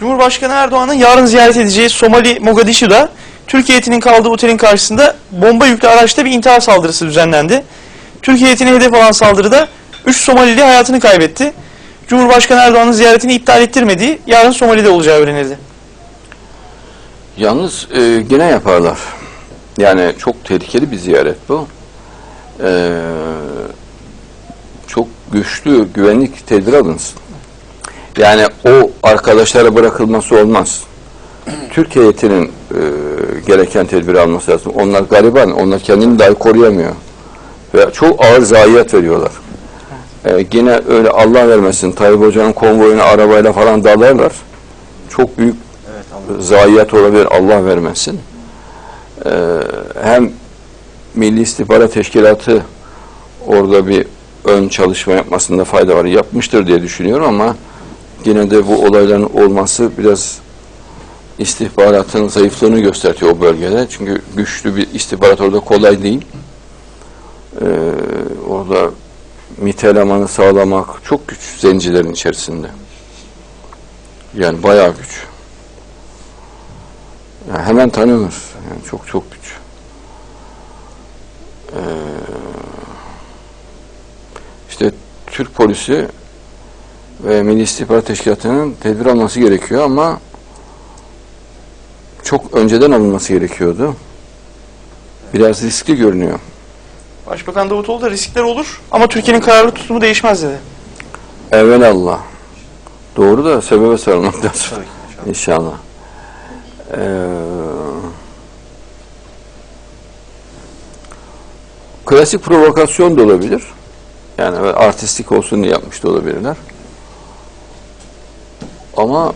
Cumhurbaşkanı Erdoğan'ın yarın ziyaret edeceği Somali Mogadishu'da Türkiye heyetinin kaldığı otelin karşısında bomba yüklü araçta bir intihar saldırısı düzenlendi. Türkiye heyetine hedef alan saldırıda 3 Somalili hayatını kaybetti. Cumhurbaşkanı Erdoğan'ın ziyaretini iptal ettirmediği yarın Somali'de olacağı öğrenildi. Yalnız e, yine yaparlar. Yani çok tehlikeli bir ziyaret bu. E, çok güçlü güvenlik tedbiri alınsın. Yani o arkadaşlara bırakılması olmaz. Türkiye heyetinin e, gereken tedbiri alması lazım. Onlar gariban, onlar kendini dahi koruyamıyor. Ve çok ağır zayiat veriyorlar. E, yine öyle Allah vermesin Tayyip Hoca'nın konvoyuna arabayla falan dalarlar. Çok büyük zayiat olabilir Allah vermesin. Ee, hem Milli İstihbarat Teşkilatı orada bir ön çalışma yapmasında fayda var. Yapmıştır diye düşünüyorum ama yine de bu olayların olması biraz istihbaratın zayıflığını gösteriyor o bölgede. Çünkü güçlü bir istihbarat orada kolay değil. Ee, orada MİT elemanı sağlamak çok güç zencilerin içerisinde. Yani bayağı güç. Yani hemen tanınır. Yani çok çok güç. Ee, işte Türk polisi ve Milli İstihbarat Teşkilatı'nın tedbir alması gerekiyor ama çok önceden alınması gerekiyordu. Biraz riskli görünüyor. Başbakan Davutoğlu da riskler olur ama Türkiye'nin kararlı tutumu değişmez dedi. Evelallah. Doğru da sebebe sarılmak lazım. İnşallah. Ee, klasik provokasyon da olabilir. Yani artistik olsun diye yapmış da olabilirler. Ama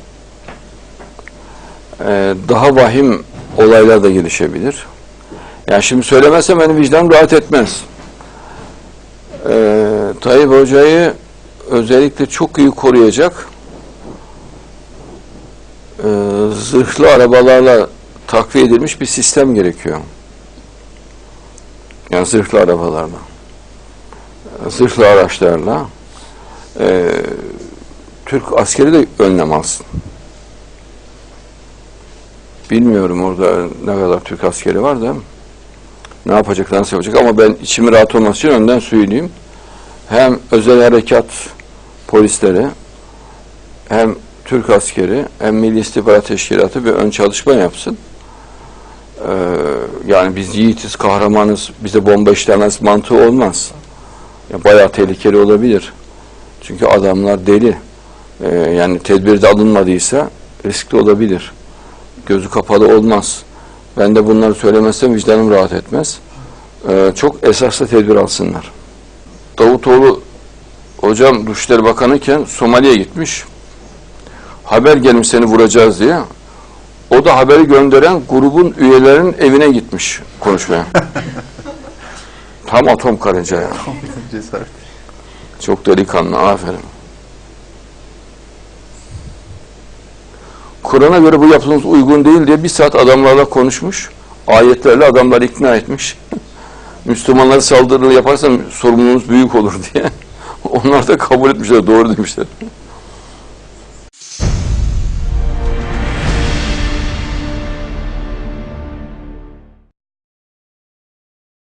e, daha vahim olaylar da gelişebilir. Yani şimdi söylemezsem benim vicdanım rahat etmez. Ee, Tayyip Hoca'yı özellikle çok iyi koruyacak e, zırhlı arabalarla takviye edilmiş bir sistem gerekiyor. Yani zırhlı arabalarla. Zırhlı araçlarla e, Türk askeri de önlem alsın. Bilmiyorum orada ne kadar Türk askeri var da ne yapacaklar, nasıl yapacak ama ben içimi rahat olması için önden söyleyeyim. Hem özel harekat polisleri hem Türk askeri hem Milli İstihbarat Teşkilatı bir ön çalışma yapsın. Ee, yani biz yiğitiz, kahramanız, bize bomba işlemez mantığı olmaz. Ya bayağı tehlikeli olabilir. Çünkü adamlar deli. Ee, yani tedbir de alınmadıysa riskli olabilir. Gözü kapalı olmaz. Ben de bunları söylemezsem vicdanım rahat etmez. Ee, çok esaslı tedbir alsınlar. Davutoğlu hocam Dışişleri Bakanı iken Somali'ye gitmiş. Haber gelmiş seni vuracağız diye. O da haberi gönderen grubun üyelerinin evine gitmiş konuşmaya. Tam atom karınca ya. Çok delikanlı, aferin. Kur'an'a göre bu yaptığınız uygun değil diye bir saat adamlarla konuşmuş. Ayetlerle adamları ikna etmiş. Müslümanlara saldırı yaparsan sorumluluğunuz büyük olur diye. Onlar da kabul etmişler, doğru demişler.